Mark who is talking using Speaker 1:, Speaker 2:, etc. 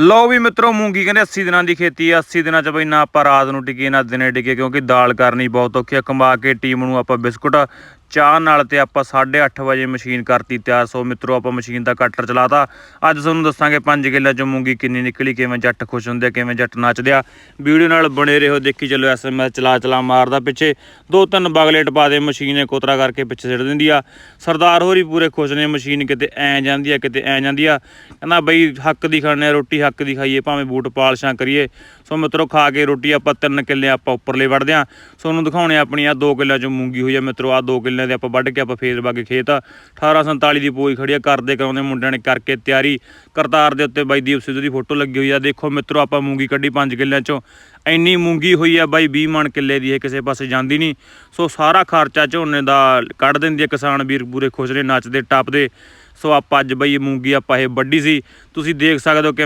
Speaker 1: ਲਓ ਵੀ ਮਿੱਤਰੋ, ਮੂੰਗੀ ਕਹਿੰਦੇ 80 ਦਿਨਾਂ ਦੀ ਖੇਤੀ ਆ। 80 ਦਿਨਾਂ ਚ ਬਈ ਨਾ ਆਪਾਂ ਰਾਤ ਨੂੰ ਟਿਕੇ, ਨਾ ਦਿਨੇ ਟਿਕੇ, ਕਿਉਂਕਿ ਦਾਲ ਕਰਨੀ ਬਹੁਤ ਔਖੀ ਆ। ਕਮਾ ਕੇ ਟੀਮ ਨੂੰ ਆਪਾਂ ਬਿਸਕੁਟ ਚਾਹ ਨਾਲ ਤੇ ਆਪਾਂ 8:30 ਵਜੇ ਮਸ਼ੀਨ ਕਰਤੀ ਤਿਆਰ। ਸੋ ਮਿੱਤਰੋ ਆਪਾਂ ਮਸ਼ੀਨ ਦਾ ਕਟਰ ਚਲਾਤਾ। ਅੱਜ ਤੁਹਾਨੂੰ ਦੱਸਾਂਗੇ 5 ਕਿੱਲੇ ਚੋਂ ਮੂੰਗੀ ਕਿੰਨੀ ਨਿਕਲੀ ਕਿਵੇਂ ਜੱਟ ਖੁਸ਼ ਹੁੰਦੇ ਆ, ਕਿਵੇਂ ਜੱਟ ਨੱਚਦੇ ਆ। ਵੀਡੀਓ ਨਾਲ ਬਣੇ ਰਹੋ ਦੇਖੀ ਚੱਲੋ ਐਸਐਮਐਸ ਚਲਾ ਚਲਾ ਮਾਰਦਾ ਪਿੱਛੇ। ਦੋ ਤਿੰਨ ਬਗਲੇ ਟਪਾ ਦੇ ਮਸ਼ੀਨ ਨੇ ਕੋਤਰਾ ਕਰਕੇ ਪਿੱਛੇ ਸਿੱਟ ਦਿੰਦੀ ਆ। ਸਰਦਾਰ ਹੋਰੀ ਪੂਰੇ ਖੁਸ਼ ਨੇ ਮਸ਼ੀਨ ਕਿਤੇ ਐ ਜਾਂਦੀ ਆ ਕਿਤੇ ਐ ਜਾਂਦੀ ਆ। ਕਹਿੰਦਾ ਬਈ ਹੱਕ ਦੀ ਖਾਣੇ ਆ ਰੋਟੀ ਹੱਕ ਦੀ ਖਾਈਏ ਭਾਵੇਂ ਬੂਟ ਪਾਲਸ਼ਾਂ ਕਰੀਏ। ਸੋ ਮਿੱਤਰੋ ਖਾ ਕੇ ਰੋਟੀ ਆਪਾਂ ਤਿੰਨ ਕਿੱਲੇ ਆਪਾਂ ਉੱਪਰਲੇ ਵੜਦੇ ਆ। ਤੁਹਾਨੂੰ ਦਿਖਾਉਣੇ ਆਪਣੀ ਆ ਦੋ ਕਿੱਲਿਆਂ ਚੋਂ ਮੂੰਗੀ ਹੋਈ ਆ ਮਿੱਤਰੋ ਆ ਦੋ ਕਿੱਲਿਆਂ ਦੇ ਆਪਾਂ ਵੱਢ ਕੇ ਆਪਾਂ ਫੇਰ ਬਾਗੇ ਖੇਤ 1847 ਦੀ ਪੋਈ ਖੜੀ ਆ ਕਰਦੇ ਕਰਾਉਂਦੇ ਮੁੰਡਿਆਂ ਨੇ ਕਰਕੇ ਤਿਆਰੀ। ਕਰਤਾਰ ਦੇ ਉੱਤੇ ਬਾਈ ਦੀਪ ਸਿੱਧੂ ਦੀ ਫੋਟੋ ਲੱਗੀ ਹੋਈ ਆ। ਦੇਖੋ ਮਿੱਤਰੋ, ਆਪਾਂ ਮੂੰਗੀ ਕੱਢੀ 5 ਕਿੱਲਿਆਂ ਚੋਂ। ਇੰਨੀ ਮੂੰਗੀ ਹੋਈ ਆ ਬਾਈ 20 ਮਣ ਕਿੱਲੇ ਦੀ, ਇਹ ਕਿਸੇ ਪਾਸੇ ਜਾਂਦੀ ਨਹੀਂ। ਸੋ ਸਾਰਾ ਖਰਚਾ ਝੋਨੇ ਦਾ ਕੱਢ ਦਿੰਦੀ ਆ ਕਿਸਾਨ ਵੀਰ, ਪੂਰੇ ਖੁਸ਼ ਨੇ, ਨੱਚਦੇ, ਟੱਪਦੇ। ਸੋ ਆਪਾਂ ਅੱਜ ਬਈ ਮੂੰਗੀ ਆਪਾਂ ਇਹ ਵੱਢੀ ਸੀ। ਤੁਸੀਂ ਦੇਖ ਸਕਦੇ ਹੋ ਕਿ